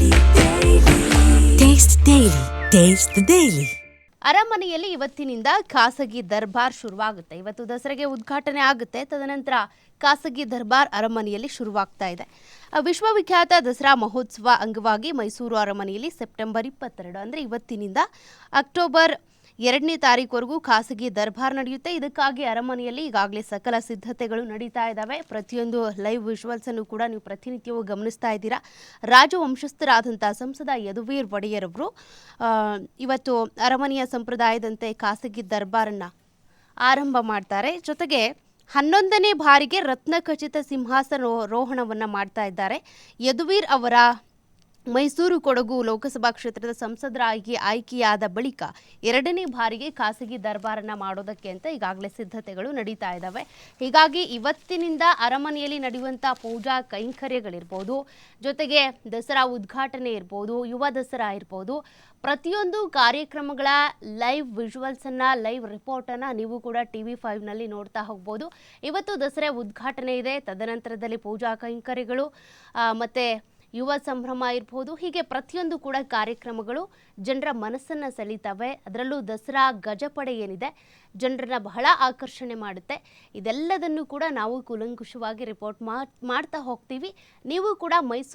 The Daily. Taste Daily. ಅರಮನೆಯಲ್ಲಿ ಇವತ್ತಿನಿಂದ ಖಾಸಗಿ ದರ್ಬಾರ್ ಶುರುವಾಗುತ್ತೆ ಇವತ್ತು ದಸರೆಗೆ ಉದ್ಘಾಟನೆ ಆಗುತ್ತೆ ತದನಂತರ ಖಾಸಗಿ ದರ್ಬಾರ್ ಅರಮನೆಯಲ್ಲಿ ಶುರುವಾಗ್ತಾ ಇದೆ ವಿಶ್ವವಿಖ್ಯಾತ ದಸರಾ ಮಹೋತ್ಸವ ಅಂಗವಾಗಿ ಮೈಸೂರು ಅರಮನೆಯಲ್ಲಿ ಸೆಪ್ಟೆಂಬರ್ ಇಪ್ಪತ್ತೆರಡು, ಅಂದರೆ ಇವತ್ತಿನಿಂದ ಅಕ್ಟೋಬರ್ ಎರಡನೇ ತಾರೀಕುವರೆಗೂ ಖಾಸಗಿ ದರ್ಬಾರ್ ನಡೆಯುತ್ತೆ. ಇದಕ್ಕಾಗಿ ಅರಮನೆಯಲ್ಲಿ ಈಗಾಗಲೇ ಸಕಲ ಸಿದ್ಧತೆಗಳು ನಡೀತಾ ಇದ್ದಾವೆ ಪ್ರತಿಯೊಂದು ಲೈವ್ ವಿಜುವಲ್ಸ್ ಅನ್ನು ಕೂಡ ನೀವು ಪ್ರತಿನಿತ್ಯವೂ ಗಮನಿಸ್ತಾ ಇದ್ದೀರಾ. ರಾಜವಂಶಸ್ಥರಾದಂಥ ಸಂಸದ ಯದುವೀರ್ ಒಡೆಯರ್ ಅವರು ಇವತ್ತು ಅರಮನೆಯ ಸಂಪ್ರದಾಯದಂತೆ ಖಾಸಗಿ ದರ್ಬಾರನ್ನು ಆರಂಭ ಮಾಡ್ತಾರೆ. ಜೊತೆಗೆ ಹನ್ನೊಂದನೇ ಬಾರಿಗೆ ರತ್ನ ಖಚಿತ ಸಿಂಹಾಸನ, ರೋಹಣವನ್ನು ಮಾಡ್ತಾ ಇದ್ದಾರೆ. ಯದುವೀರ್ ಅವರ ಮೈಸೂರು ಕೊಡಗು ಲೋಕಸಭಾ ಕ್ಷೇತ್ರದ ಸಂಸದರಾಗಿ ಆಯ್ಕೆಯಾದ ಬಳಿಕ ಎರಡನೇ ಬಾರಿಗೆ ಖಾಸಗಿ ದರ್ಬಾರನ್ನ ಮಾಡೋದಕ್ಕೆ ಅಂತ ಈಗಾಗಲೇ ಸಿದ್ಧತೆಗಳು ನಡೀತಾ ಇದ್ದಾವೆ ಹೀಗಾಗಿ ಇವತ್ತಿನಿಂದ ಅರಮನೆಯಲ್ಲಿ ನಡೆಯುವಂಥ ಪೂಜಾ ಕೈಂಕರ್ಯಗಳಿರ್ಬೋದು, ಜೊತೆಗೆ ದಸರಾ ಉದ್ಘಾಟನೆ ಇರ್ಬೋದು, ಯುವ ದಸರಾ ಇರ್ಬೋದು, ಪ್ರತಿಯೊಂದು ಕಾರ್ಯಕ್ರಮಗಳ ಲೈವ್ ವಿಜುವಲ್ಸನ್ನು ಲೈವ್ ರಿಪೋರ್ಟನ್ನು ನೀವು ಕೂಡ ಟಿ ವಿ ಫೈವ್ನಲ್ಲಿ ನೋಡ್ತಾ ಹೋಗ್ಬೋದು. ಇವತ್ತು ದಸರಾ ಉದ್ಘಾಟನೆ ಇದೆ. ತದನಂತರದಲ್ಲಿ ಪೂಜಾ ಕೈಂಕರ್ಯಗಳು ಮತ್ತು ಯುವ ಸಂಭ್ರಮ ಇರ್ಬೋದು, ಹೀಗೆ ಪ್ರತಿಯೊಂದು ಕೂಡ ಕಾರ್ಯಕ್ರಮಗಳು ಜನರ ಮನಸ್ಸನ್ನು ಸೆಳೀತವೆ. ಅದರಲ್ಲೂ ದಸರಾ, ಗಜಪಡೆ ಏನಿದೆ, ಜನರನ್ನ ಬಹಳ ಆಕರ್ಷಣೆ ಮಾಡುತ್ತೆ. ಇದೆಲ್ಲದನ್ನು ಕೂಡ ನಾವು ಕೂಲಂಕುಷವಾಗಿ ರಿಪೋರ್ಟ್ ಮಾಡ್ತಾ ಹೋಗ್ತೀವಿ. ನೀವು ಕೂಡ ಮೈಸೂರು